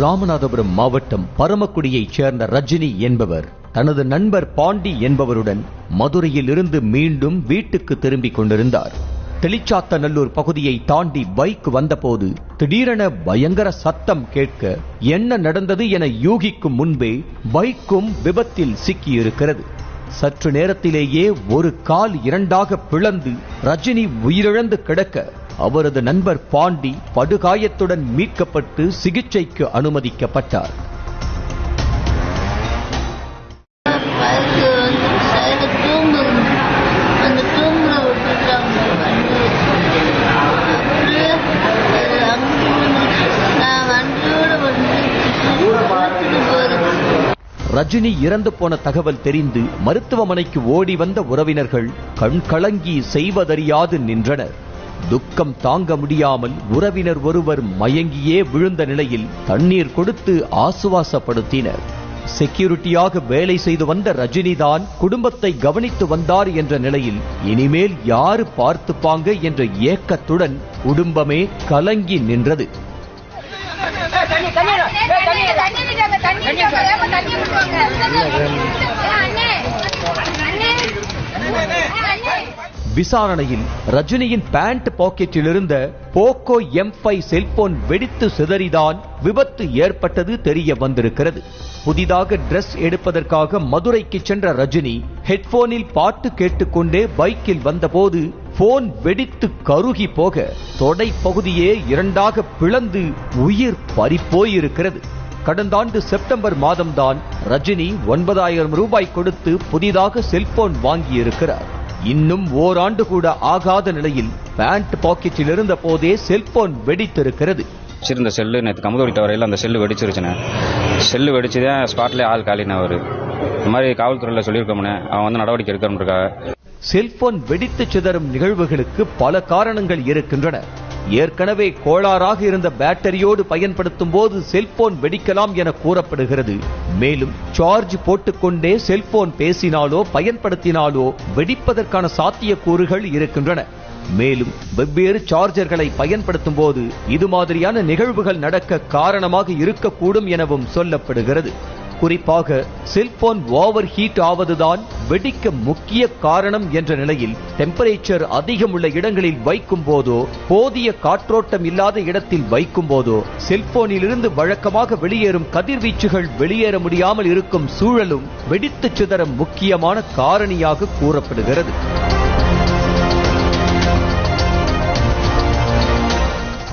ராமநாதபுரம் மாவட்டம் பரமக்குடியைச் சேர்ந்த ரஜினி என்பவர் தனது நண்பர் பாண்டி என்பவருடன் மதுரையில் இருந்து மீண்டும் வீட்டுக்கு திரும்பிக் கொண்டிருந்தார். தெளிச்சாத்தநல்லூர் பகுதியை தாண்டி பைக் வந்தபோது திடீரென பயங்கர சத்தம் கேட்க என்ன நடந்தது என யூகிக்கும் முன்பே பைக்கும் விபத்தில் சிக்கியிருக்கிறது. சற்று நேரத்திலேயே ஒரு கால் இரண்டாக பிளந்து ரஜினி உயிரிழந்து கிடக்க அவரது நண்பர் பாண்டி படுகாயத்துடன் மீட்கப்பட்டு சிகிச்சைக்கு அனுமதிக்கப்பட்டார். ரஜினி இறந்து போன தகவல் தெரிந்து மருத்துவமனைக்கு ஓடி வந்த உறவினர்கள் கண்கலங்கி செய்வதறியாது நின்றனர். துக்கம் தாங்க முடியாமல் உறவினர் ஒருவர் மயங்கியே விழுந்த நிலையில் தண்ணீர் கொடுத்து ஆசுவாசப்படுத்தினர் செக்யூரிட்டியாக வேலை செய்து வந்த ரஜினிதான் குடும்பத்தை கவனித்து வந்தார் என்ற நிலையில் இனிமேல் யாரு பார்த்துப்பாங்க என்ற ஏக்கத்துடன் குடும்பமே கலங்கி நின்றது தண்ணி தண்ணி தண்ணி தண்ணி விடுங்க தண்ணி விடுங்க வேகமா தண்ணி விடுவாங்க அண்ணே அண்ணே அண்ணே விசாரணையில் ரஜினியின் பேண்ட் பாக்கெட்டில் இருந்த போக்கோ எம் ஃபைவ் செல்போன் வெடித்து சிதறிதான் விபத்து ஏற்பட்டது தெரிய வந்திருக்கிறது. புதிதாக டிரஸ் எடுப்பதற்காக மதுரைக்கு சென்ற ரஜினி ஹெட்போனில் பாட்டு கேட்டுக்கொண்டே பைக்கில் வந்தபோது போன் வெடித்து கருகி போக தொடை பகுதியே இரண்டாக பிளந்து உயிர் பறிப்போயிருக்கிறது. கடந்த ஆண்டு செப்டம்பர் மாதம்தான் ரஜினி ஒன்பதாயிரம் ரூபாய் கொடுத்து புதிதாக செல்போன் வாங்கியிருக்கிறார். இன்னும் ஓராண்டு கூட ஆகாத நிலையில் பேண்ட் பாக்கெட்டில் இருந்த போதே செல்போன் வெடித்திருக்கிறது. வச்சிருந்த செல்லு நேற்று கமுதோடிட்ட வரையில் அந்த செல்லு வெடிச்சிருச்சுண்ணே. செல்லு வெடிச்சுதே ஸ்பாட்லேயே ஆள் காலின அவர் இந்த மாதிரி காவல்துறையில் சொல்லியிருக்கோம்ண்ணே அவன் வந்து நடவடிக்கை எடுக்கணுன்றக்காக செல்போன் வெடித்து சிதறும் நிகழ்வுகளுக்கு பல காரணங்கள் இருக்கின்றன. ஏற்கனவே கோளாறாக இருந்த பேட்டரியோடு பயன்படுத்தும் போது செல்போன் வெடிக்கலாம் என கூறப்படுகிறது. மேலும் சார்ஜ் போட்டுக்கொண்டே செல்போன் பேசினாலோ பயன்படுத்தினாலோ வெடிப்பதற்கான சாத்தியக்கூறுகள் இருக்கின்றன. மேலும் வெவ்வேறு சார்ஜர்களை பயன்படுத்தும் போது இது மாதிரியான நிகழ்வுகள் நடக்க காரணமாக இருக்கக்கூடும் எனவும் சொல்லப்படுகிறது. குறிப்பாக செல்போன் ஓவர் ஹீட் ஆவதுதான் வெடிக்க முக்கிய காரணம் என்ற நிலையில் டெம்பரேச்சர் அதிகம் உள்ள இடங்களில் வைக்கும் போதோ போதிய காற்றோட்டம் இல்லாத இடத்தில் வைக்கும் போதோ செல்போனிலிருந்து வழக்கமாக வெளியேறும் கதிர்வீச்சுகள் வெளியேற முடியாமல் இருக்கும் சூழலும் வெடித்து சிதற முக்கியமான காரணியாக கூறப்படுகிறது.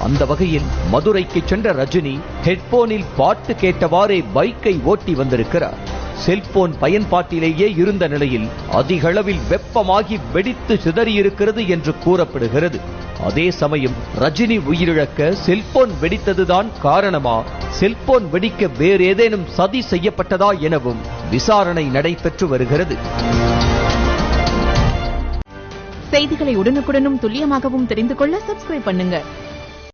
அந்த வகையில் மதுரைக்கு சென்ற ரஜினி ஹெட்போனில் பாட்டு கேட்டவாறே பைக்கை ஓட்டி வந்திருக்கிறார். செல்போன் பயன்பாட்டிலேயே இருந்த நிலையில் அதிகளவில் வெப்பமாகி வெடித்து சிதறியிருக்கிறது என்று கூறப்படுகிறது. அதே சமயம் ரஜினி உயிரிழக்க செல்போன் வெடித்ததுதான் காரணமா? செல்போன் வெடிக்க வேறு ஏதேனும் சதி செய்யப்பட்டதா எனவும் விசாரணை நடைபெற்று வருகிறது. செய்திகளை உடனுக்குடனும் துல்லியமாகவும் தெரிந்து கொள்ள சப்ஸ்கிரைப் பண்ணுங்க.